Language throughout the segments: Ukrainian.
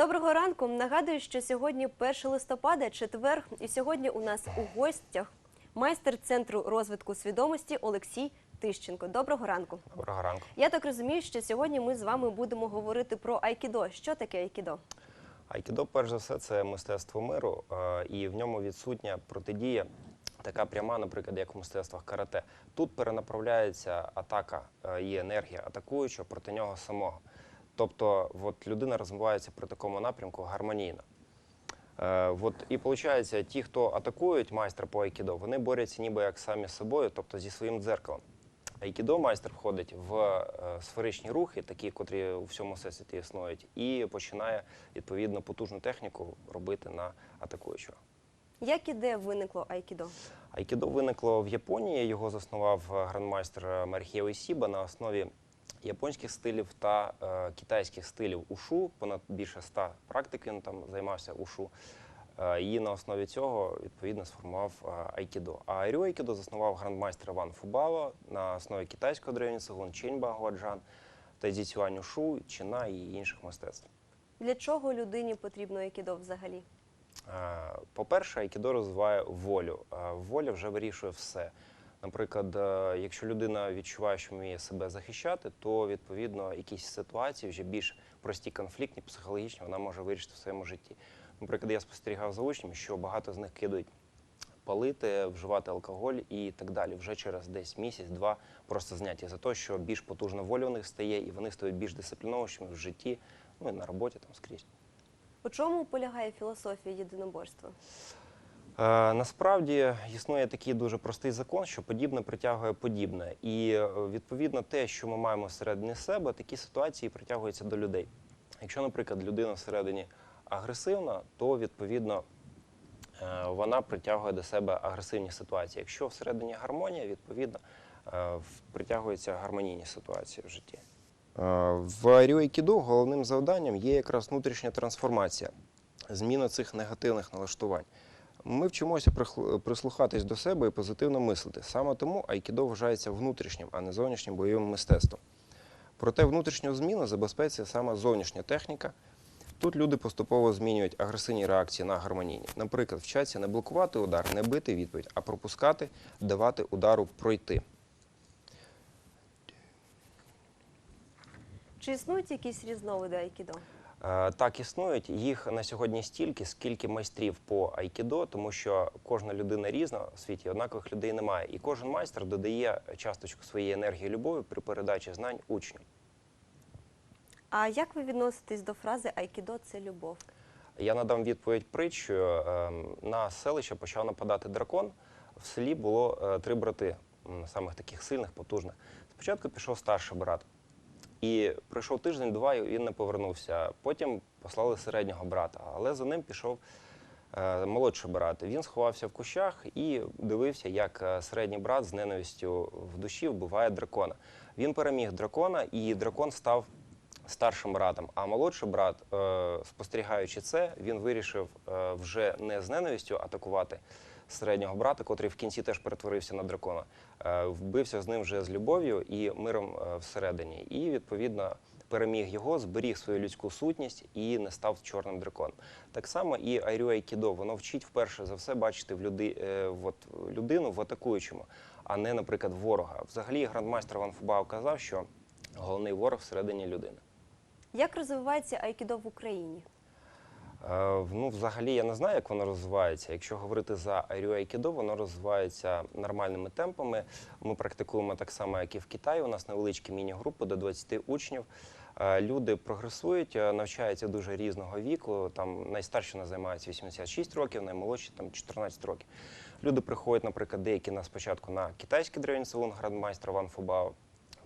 Доброго ранку. Нагадую, що сьогодні 1 листопада, четвер, і сьогодні у нас у гостях майстер центру розвитку свідомості Олексій Тищенко. Доброго ранку. Доброго ранку. Я так розумію, що сьогодні ми з вами будемо говорити про айкідо. Що таке айкідо? Айкідо, перш за все, це мистецтво миру, і в ньому відсутня протидія, така пряма, наприклад, як в мистецтвах карате. Тут перенаправляється атака, є енергія атакуючого проти нього самого. Тобто, от людина розвивається при такому напрямку гармонійно. Е, от, і виходить, ті, хто атакують майстра по айкідо, вони борються ніби як самі з собою, тобто зі своїм дзеркалом. Айкідо майстер входить в е, сферичні рухи, такі, котрі у всьому всесвіті існують, і починає відповідно потужну техніку робити на атакуючого. Як і де виникло айкідо? Айкідо виникло в Японії. Його заснував грандмайстер Мархіо Ісіба на основі японських стилів та е, китайських стилів ушу. Понад більше ста практик він там займався ушу. Е, І на основі цього відповідно сформував е, айкідо. А Айрю айкідо заснував грандмайстер Ван Фубао на основі китайського древнього цигун Ченьба Гуаджан, Тайзі Цюань ушу, чина і інших мистецтв. Для чого людині потрібно айкідо взагалі? Е, По-перше, айкідо розвиває волю. Воля вже вирішує все. Наприклад, е, якщо людина відчуває, що вміє себе захищати, то відповідно якісь ситуації вже більш прості, конфліктні, психологічні, вона може вирішити в своєму житті. Наприклад, я спостерігав за учнями, що багато з них кидають палити, вживати алкоголь і так далі. Вже через десь місяць-два просто зняті за те, що більш потужна воля у них стає, і вони стають більш дисциплінованішими в житті, ну і на роботі там скрізь. У чому полягає філософія єдиноборства? Е, Насправді існує такий дуже простий закон, що подібне притягує подібне. І е, відповідно те, що ми маємо всередині себе, такі ситуації притягуються до людей. Якщо, наприклад, людина всередині агресивна, то відповідно е, вона притягує до себе агресивні ситуації. Якщо всередині гармонія, відповідно притягуються гармонійні ситуації в житті. В Айкідо головним завданням є якраз внутрішня трансформація, зміна цих негативних налаштувань. Ми вчимося прислухатись до себе і позитивно мислити. Саме тому айкідо вважається внутрішнім, а не зовнішнім бойовим мистецтвом. Проте внутрішню зміну забезпечує саме зовнішня техніка. Тут люди поступово змінюють агресивні реакції на гармонійні. Наприклад, вчаться не блокувати удар, не бити відповідь, а пропускати, давати удару пройти. Чи існують якісь різновиди айкідо? Е, Так, існують. Їх на сьогодні стільки, скільки майстрів по айкідо, тому що кожна людина різна в світі, однакових людей немає. І кожен майстер додає часточку своєї енергії і любові при передачі знань учню. А як ви відноситесь до фрази айкідо це любов? Я надам відповідь притчою. Ем, На селище почав нападати дракон. В селі було е, три брати, самих таких сильних, потужних. Спочатку пішов старший брат. І пройшов тиждень-два, і він не повернувся. Потім послали середнього брата, але за ним пішов е, молодший брат. Він сховався в кущах і дивився, як е, середній брат з ненавистю в душі вбиває дракона. Він переміг дракона, і дракон став старшим братом. А молодший брат, е, спостерігаючи це, він вирішив вже не з ненавистю атакувати середнього брата, котрий в кінці теж перетворився на дракона. Е, Вбився з ним вже з любов'ю і миром е, всередині. І відповідно переміг його, зберіг свою людську сутність і не став чорним драконом. Так само і Айрю Айкідо, воно вчить вперше за все бачити в люди, е, от, людину в атакуючому, а не, наприклад, ворога. Взагалі, грандмайстер Ван Фубао казав, що головний ворог всередині людини. Як розвивається айкідо в Україні? Е, Ну, взагалі, я не знаю, як воно розвивається. Якщо говорити за Айкідо, воно розвивається нормальними темпами. Ми практикуємо так само, як і в Китаї. У нас невеличкі міні-групи до 20 учнів. Е, Люди прогресують, е, навчаються дуже різного віку. Там найстарші нас займаються 86 років, наймолодші там 14 років. Люди приходять, наприклад, деякі на спочатку на китайський древній салон грандмайстра Ван Фубао.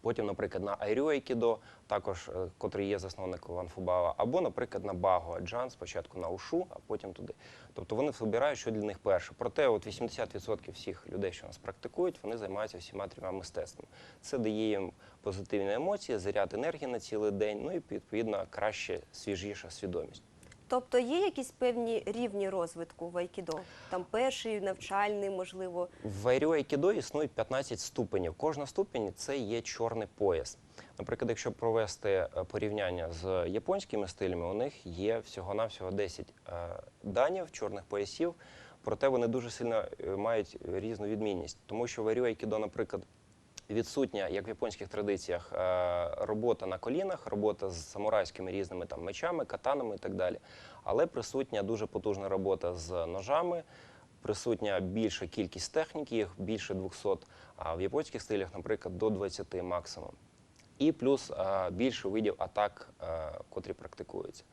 Потім, наприклад, на Айрю Айкідо, також е, котрий є засновником Ван Фубао, або, наприклад, на Баго Джан, спочатку на Ушу, а потім туди. Тобто вони вибирають, що для них перше. Проте, от 80% всіх людей, що нас практикують, вони займаються всіма трьома мистецтвами. Це дає їм позитивні емоції, заряд енергії на цілий день, ну і відповідно краще, свіжіша свідомість. Тобто є якісь певні рівні розвитку в айкідо? Там перший навчальний, можливо. В Айрю Айкідо існують 15 ступенів. Кожна ступінь це є чорний пояс. Наприклад, якщо провести е, порівняння з японськими стилями, у них є всього-навсього 10 е, данів чорних поясів, проте вони дуже сильно е, мають різну відмінність. Тому що в Айкідо, наприклад, відсутня, як в японських традиціях, е, робота на колінах, робота з самурайськими різними там мечами, катанами і так далі. Але присутня дуже потужна робота з ножами, присутня більша кількість техніки, їх більше 200, а в японських стилях, наприклад, до 20 максимум. І плюс е, більше видів атак, е, котрі практикуються.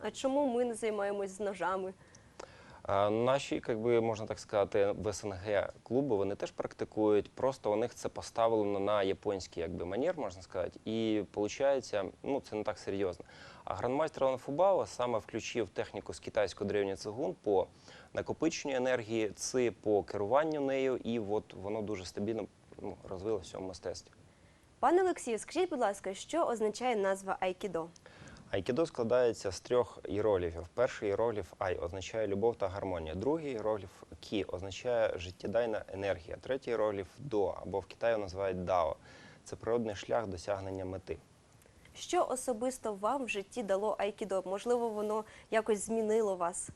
А чому ми не займаємось з ножами? Наші, як би можна так сказати, в СНГ клуби вони теж практикують. Просто у них це поставлено на японський якби манер, можна сказати, і виходить, ну це не так серйозно. А грандмайстер Лан Фубао саме включив техніку з китайського древнього цигун по накопиченню енергії, ци по керуванню нею, і от воно дуже стабільно ну, розвилося в цьому мистецтві. Пане Олексію, скажіть, будь ласка, що означає назва айкідо? Айкідо складається з трьох іерогліфів. Перший іерогліф Ай означає любов та гармонія. Другий іерогліф Кі означає життєдайна енергія. Третій іерогліф До або в Китаї називають Дао. Це природний шлях досягнення мети. Що особисто вам в житті дало айкідо? Можливо, воно якось змінило вас?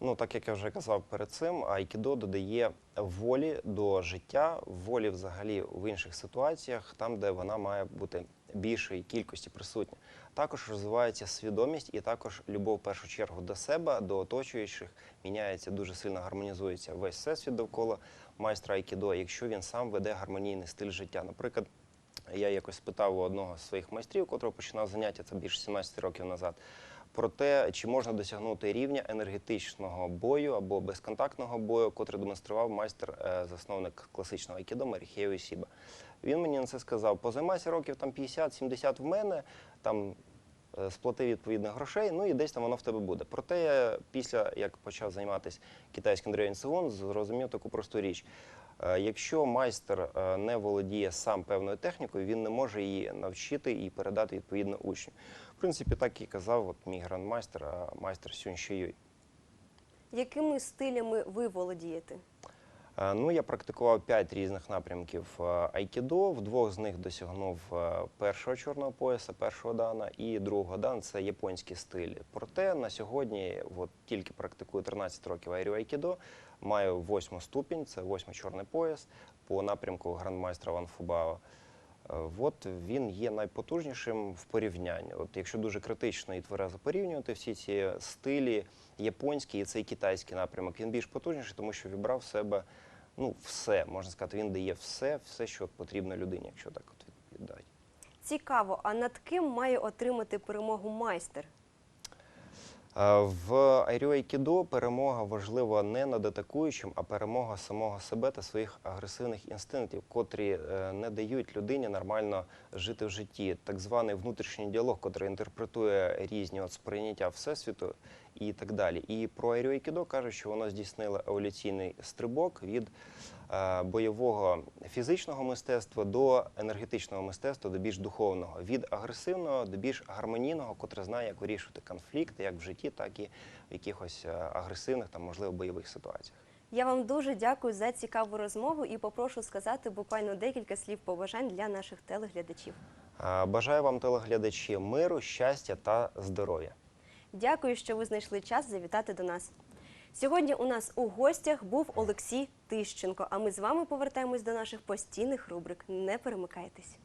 Ну, так як я вже казав перед цим, айкідо додає волі до життя, волі взагалі в інших ситуаціях, там, де вона має бути більшої кількості присутня. Також розвивається свідомість і також любов в першу чергу до себе, до оточуючих, міняється дуже сильно гармонізується весь всесвіт довкола майстра айкідо, якщо він сам веде гармонійний стиль життя. Наприклад, я якось спитав у одного з своїх майстрів, котрого починав заняття це більше 17 років назад, про те, чи можна досягнути рівня енергетичного бою або безконтактного бою, котрий демонстрував майстер, е, класичного айкідо Маріхео Ісіба. Він мені на це сказав: позаймайся років там 50-70 в мене, там е, сплати відповідних грошей, ну і десь там воно в тебе буде. Проте я після як почав займатися китайським древнім зрозумів таку просту річ. Е, Якщо майстер е, не володіє сам певною технікою, він не може її навчити і передати відповідно учню. В принципі, так і казав от мій грандмайстер, майстер Сюн Шиюй. Якими стилями ви володієте? Е, Ну, я практикував п'ять різних напрямків е, айкідо. В двох з них досягнув е, першого чорного пояса, першого дана, і другого дан це японський стиль. Проте на сьогодні от, тільки практикую 13 років айрю айкідо, маю восьму ступінь, це восьмий чорний пояс по напрямку грандмайстра Ван Фубао. От він є найпотужнішим в порівнянні. От якщо дуже критично і тверезо порівнювати всі ці стилі, японський і цей китайський напрямок, він більш потужніший, тому що вібрав в себе ну все, можна сказати, він дає все, все, що потрібно людині, якщо так от відповідати. Цікаво, а над ким має отримати перемогу майстер? Е, В Айрю Айкідо перемога важлива не над атакуючим, а перемога самого себе та своїх агресивних інстинктів, котрі е, не дають людині нормально жити в житті. Так званий внутрішній діалог, котрий інтерпретує різні от сприйняття всесвіту і так далі. І про Айрю Айкідо кажуть, що воно здійснило еволюційний стрибок від бойового фізичного мистецтва до енергетичного мистецтва, до більш духовного, від агресивного до більш гармонійного, котре знає, як вирішувати конфлікти як в житті, так і в якихось е, агресивних, там, можливо, бойових ситуаціях. Я вам дуже дякую за цікаву розмову і попрошу сказати буквально декілька слів побажань для наших телеглядачів. Е, Бажаю вам, телеглядачі, миру, щастя та здоров'я. Дякую, що ви знайшли час завітати до нас. Сьогодні у нас у гостях був Олексій Тищенко. А ми з вами повертаємось до наших постійних рубрик. Не перемикайтесь.